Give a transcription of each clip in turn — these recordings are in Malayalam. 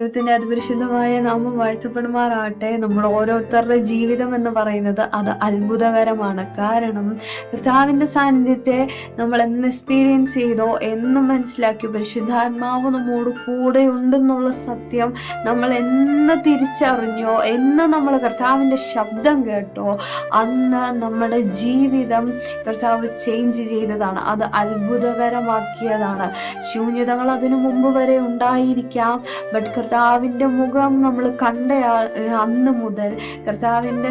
ദൈവത്തിന്റെ അതിപരിശുദ്ധമായ നാമം വാഴ്ത്തപ്പെടുമാറാകട്ടെ. നമ്മൾ ഓരോരുത്തരുടെ ജീവിതം എന്ന് പറയുന്നത് അത് അത്ഭുതകരമാണ്. കാരണം കർത്താവിന്റെ സാന്നിധ്യത്തെ നമ്മൾ എന്ന് എക്സ്പീരിയൻസ് ചെയ്തോ എന്ന് മനസ്സിലാക്കി പരിശുദ്ധാത്മാവ് നമ്മോട് കൂടെ ഉണ്ടെന്നുള്ള സത്യം നമ്മൾ എന്ന് തിരിച്ചറിഞ്ഞോ എന്ന് നമ്മൾ കർത്താവിന്റെ ശബ്ദം കേട്ടോ അന്ന് നമ്മുടെ ജീവിതം കർത്താവ് ചേഞ്ച് ചെയ്തതാണ്. അത് അത്ഭുതകരമാക്കിയതാണ്. ശൂന്യതകൾ അതിനു മുമ്പ് വരെ ഉണ്ടായിരിക്കാം. ബട്ട് കർത്താവിന്റെ മുഖം നമ്മൾ കണ്ട അന്ന് മുതൽ കർത്താവിന്റെ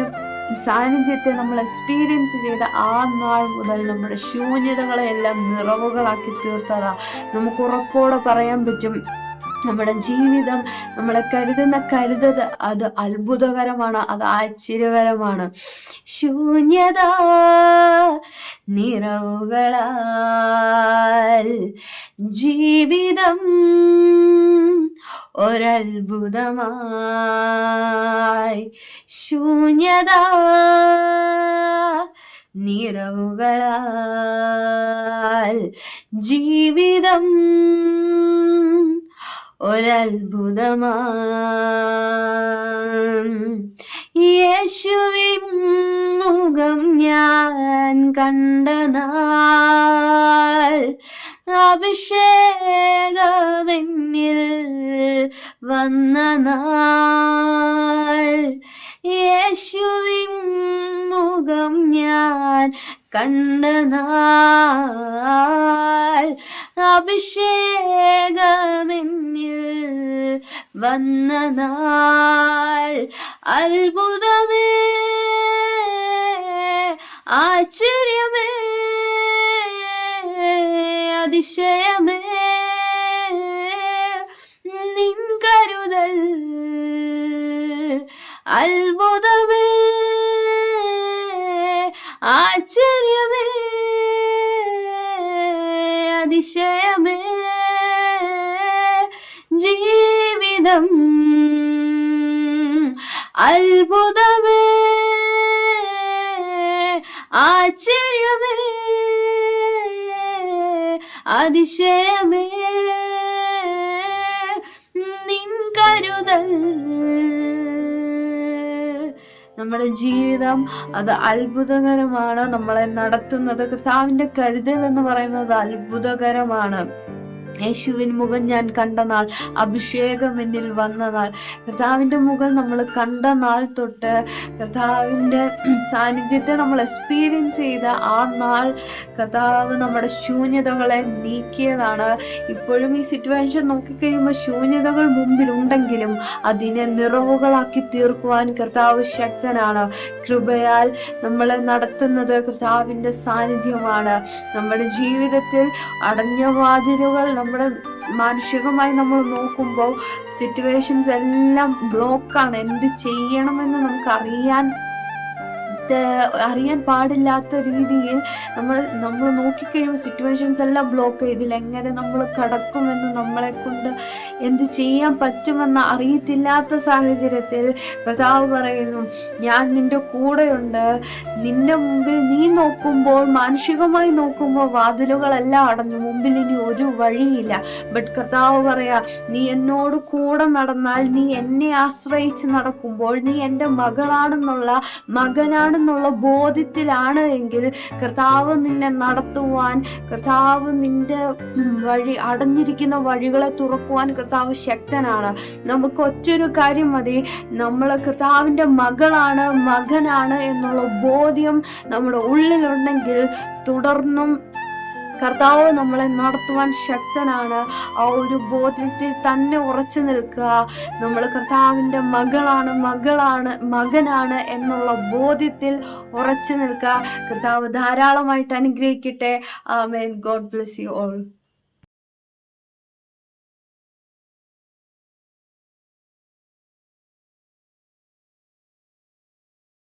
സാന്നിധ്യത്തെ നമ്മൾ എക്സ്പീരിയൻസ് ചെയ്ത ആ നാൾ മുതൽ നമ്മുടെ ശൂന്യതകളെല്ലാം നിറവുകളാക്കി തീർത്തതാ. നമുക്ക് ഉറപ്പോടെ പറയാൻ പറ്റും. നമ്മുടെ ജീവിതം നമ്മളെ കരുതുന്ന കരുതത് അത് അത്ഭുതകരമാണ് അത് ആശ്ചര്യകരമാണ്. ശൂന്യത നിറവുകളാൽ ജീവിതം ഒരത്ഭുതമായി ശൂന്യത നിറവുകളാൽ ജീവിതം ഒരത്ഭുതമാശുവിൻ മുഖം ഞാൻ കണ്ട നാൾ അഭിഷേകമെന്നിൽ വന്ന നാൾ മുഖം ഞാൻ കണ്ട നാൾ അഭിഷേകമെന്നിൽ വന്ന നാൾ അത്ഭുതമേ ആശ്ചര്യമേ. അതിശയമേ നിൻ കരുതൽ അത്ഭുതമേ. ആശ്ചര്യമേ. അതിശയമേ. ജീവിതം അത്ഭുതമേ. ആശ്ചര്യമേ. അതിശയമേ. നിൻ കരുതൽ. നമ്മുടെ ജീവിതം അത് അത്ഭുതകരമാണ്. നമ്മളെ നടത്തുന്നത് കർത്താവിന്റെ കരുതൽ എന്ന് പറയുന്നത് അത്ഭുതകരമാണ്. യേശുവിൻ മുഖം ഞാൻ കണ്ട നാൾ അഭിഷേകം എന്നിൽ വന്ന നാൾ. കർത്താവിന്റെ മുഖം നമ്മൾ കണ്ട നാൾ തൊട്ട് കർത്താവിന്റെ സാന്നിധ്യത്തെ നമ്മൾ എക്സ്പീരിയൻസ് ചെയ്ത ആ നാൾ കർത്താവ് നമ്മുടെ ശൂന്യതകളെ നീക്കിയതാണ്. ഇപ്പോഴും ഈ സിറ്റുവേഷൻ നോക്കിക്കഴിയുമ്പോൾ ശൂന്യതകൾ മുമ്പിലുണ്ടെങ്കിലും അതിനെ നിറവുകളാക്കി തീർക്കുവാൻ കർത്താവ് ശക്തനാണ്. കൃപയാൽ നമ്മളെ നടത്തുന്നത് കർത്താവിന്റെ സാന്നിധ്യമാണ്. നമ്മുടെ ജീവിതത്തിൽ അടഞ്ഞ വാതിലുകൾ നമ്മുടെ മാനുഷികമായി നമ്മൾ നോക്കുമ്പോൾ സിറ്റുവേഷൻസ് എല്ലാം ബ്ലോക്കാണ് എന്ത് ചെയ്യണമെന്ന് നമുക്ക് അറിയാൻ അറിയാൻ പാടില്ലാത്ത രീതിയിൽ നമ്മൾ നമ്മൾ നോക്കിക്കഴിയുമ്പോൾ സിറ്റുവേഷൻസ് എല്ലാം ബ്ലോക്ക് ചെയ്തിൽ എങ്ങനെ നമ്മൾ കടക്കുമെന്ന് നമ്മളെ കൊണ്ട് എന്ത് ചെയ്യാൻ പറ്റുമെന്ന് അറിയത്തില്ലാത്ത സാഹചര്യത്തിൽ കർത്താവ് പറയുന്നു ഞാൻ നിന്റെ കൂടെയുണ്ട്. നിന്റെ മുമ്പിൽ നീ നോക്കുമ്പോൾ മാനുഷികമായി നോക്കുമ്പോൾ വാതിലുകളെല്ലാം അടഞ്ഞു. മുമ്പിൽ ഇനി ഒരു വഴിയില്ല. ബട്ട് കർത്താവ് പറയാ നീ എന്നോട് കൂടെ നടന്നാൽ നീ എന്നെ ആശ്രയിച്ച് നടക്കുമ്പോൾ നീ എന്റെ മകളാണെന്നുള്ള മകനാണ് എന്നുള്ള ബോധ്യത്തിലാണ് എങ്കിൽ കർത്താവ് നിന്നെ നടത്തുവാൻ കർത്താവ് നിന്റെ വഴി അടഞ്ഞിരിക്കുന്ന വഴികളെ തുറക്കുവാൻ കർത്താവ് ശക്തനാണ്. നമുക്ക് ഒറ്റൊരു കാര്യം മതി. നമ്മൾ കർത്താവിന്റെ മകളാണ് മകനാണ് എന്നുള്ള ബോധ്യം നമ്മുടെ ഉള്ളിലുണ്ടെങ്കിൽ തുടർന്നും കർത്താവ് നമ്മളെ നടത്തുവാൻ ശക്തനാണ്. ആ ഒരു ബോധ്യത്തിൽ തന്നെ ഉറച്ചു നിൽക്കുക. നമ്മൾ കർത്താവിന്റെ മകളാണ് മകളാണ് മകനാണ് എന്നുള്ള ബോധ്യത്തിൽ ഉറച്ചു നിൽക്കുക. കർത്താവ് ധാരാളമായിട്ട് അനുഗ്രഹിക്കട്ടെ. ആമേൻ. God bless you all.